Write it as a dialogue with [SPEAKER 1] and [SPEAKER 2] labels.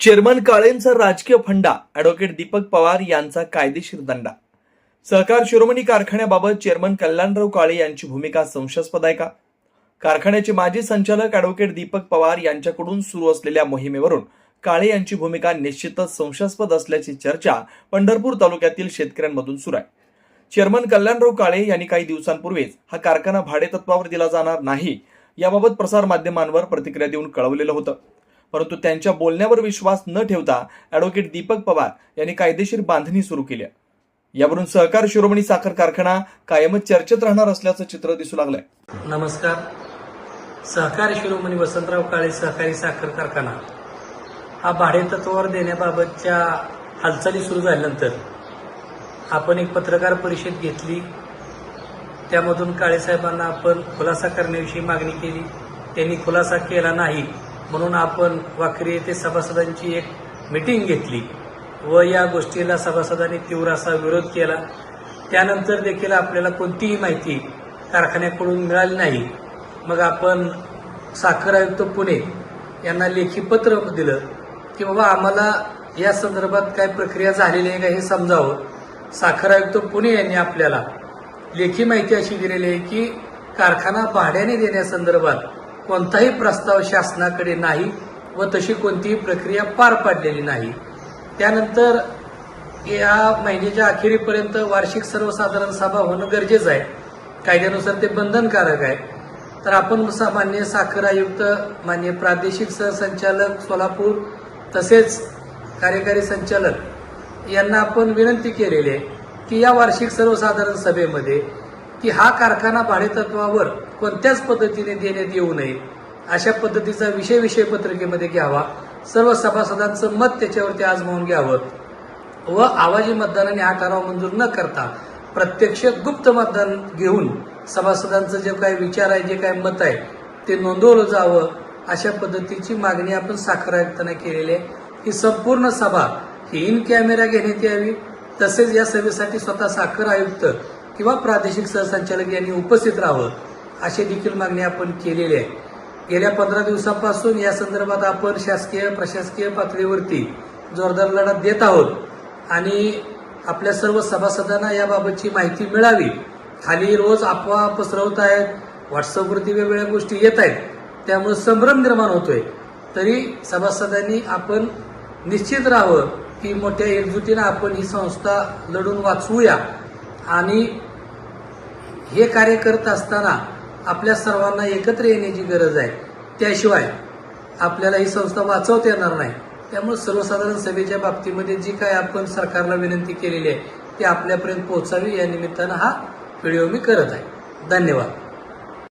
[SPEAKER 1] Chairman काळेंचा राजकीय फंडा advocate Deepak Pawar यांचा कायदेशीर दंडा. सहकार शिरोमणी कारखान्याबाबत चेअरमन कल्याणराव काळे यांची भूमिका संशयास्पद आहे का? कारखान्याचे माजी संचालक अॅडव्होकेट दीपक पवार यांच्याकडून सुरू असलेल्या मोहिमेवरून काळे यांची भूमिका निश्चितच संशयास्पद असल्याची चर्चा पंढरपूर तालुक्यातील शेतकऱ्यांमधून सुरू आहे. चेअरमन कल्याणराव काळे यांनी काही दिवसांपूर्वीच हा कारखाना भाडेतत्वावर दिला जाणार नाही याबाबत प्रसारमाध्यमांवर प्रतिक्रिया देऊन कळवलेलं होतं. परंतु त्यांच्या बोलण्यावर विश्वास न ठेवता ॲडव्होकेट दीपक पवार यांनी कायदेशीर बांधणी सुरू केली यावरून सहकार शिरोमणी साखर कारखाना कायमच चर्चेत राहणार असल्याचं चित्र दिसू लागलंय.
[SPEAKER 2] नमस्कार. सहकारी शिरोमणी वसंतराव काळे सहकारी साखर कारखाना. हा भाडेतत्वावर देण्याबाबतच्या हालचाली सुरू झाल्यानंतर आपण एक पत्रकार परिषद घेतली. त्यामधून काळेसाहेबांना आपण खुलासा करण्याविषयी मागणी केली. त्यांनी खुलासा केला नाही. म्हणून आपण वाखरी येथे सभासदांची एक मिटिंग घेतली व या गोष्टीला सभासदांनी तीव्र असा विरोध केला. त्यानंतर देखील आपल्याला कोणतीही माहिती कारखान्याकडून मिळाली नाही. मग आपण साखर आयुक्त पुणे यांना लेखी पत्र दिलं की बाबा आम्हाला या संदर्भात काय प्रक्रिया झालेली आहे का हे समजावं. साखर आयुक्त पुणे यांनी आपल्याला लेखी माहिती अशी दिलेली आहे की कारखाना भाड्याने देण्यासंदर्भात कोणताही प्रस्ताव शासनाकडे नाही व तशी कोणतीही प्रक्रिया पार पाडलेली नाही. त्यानंतर या महिन्याच्या अखेरीपर्यंत वार्षिक सर्वसाधारण सभा होणं गरजेचं आहे. कायद्यानुसार ते बंधनकारक आहे. तर आपण मान्य साखर आयुक्त मान्य प्रादेशिक सहसंचालक सोलापूर तसेच कार्यकारी संचालक यांना आपण विनंती केलेली आहे की या वार्षिक सर्वसाधारण सभेमध्ये की हा कारखाना भाडेतत्वावर कोणत्याच पद्धतीने देण्यात येऊ नये. अशा पद्धतीचा विषय विषय पत्रिकेमध्ये घ्यावा. सर्व सभासदांचं मत त्याच्यावरती आजमावून घ्यावं. व आवाजी मतदानाने हा ठराव मंजूर न करता प्रत्यक्ष गुप्त मतदान घेऊन सभासदांचं जे काही विचार आहे जे काही मत आहे ते नोंदवलं जावं. अशा पद्धतीची मागणी आपण साखर आयुक्तांना केलेली आहे. ही संपूर्ण सभा ही इन कॅमेरा घेण्यात यावी. तसेच या सभेसाठी स्वतः साखर आयुक्त किंवा प्रादेशिक सहसंचालक यांनी उपस्थित राहावं अशी देखील मागणी आपण केलेली आहे. गेल्या पंधरा दिवसापासून या संदर्भात आपण शासकीय प्रशासकीय पातळीवरती जोरदार लढा देत आहोत आणि आपल्या सर्व सभासदांना याबाबतची माहिती मिळावी. खाली रोज अफवा पसरवत आहेत व्हॉट्सअपवरती वेगवेगळ्या गोष्टी येत आहेत त्यामुळे संभ्रम निर्माण होतोय. तरी सभासदांनी आपण निश्चित राहावं की मोठ्या एकजुटीनं आपण ही संस्था लढून वाचवूया आणि हे कार्य करत असताना आपल्या सर्वांना एकत्र येण्याची गरज आहे. त्याशिवाय आपल्याला ही संस्था वाचवता येणार नाही. त्यामुळे सर्वसाधारण सभेच्या बाबतीमध्ये जी काय आपण सरकारला विनंती केलेली आहे ती आपल्यापर्यंत पोहोचावी या निमित्तानं हा व्हिडिओ मी करत आहे. धन्यवाद.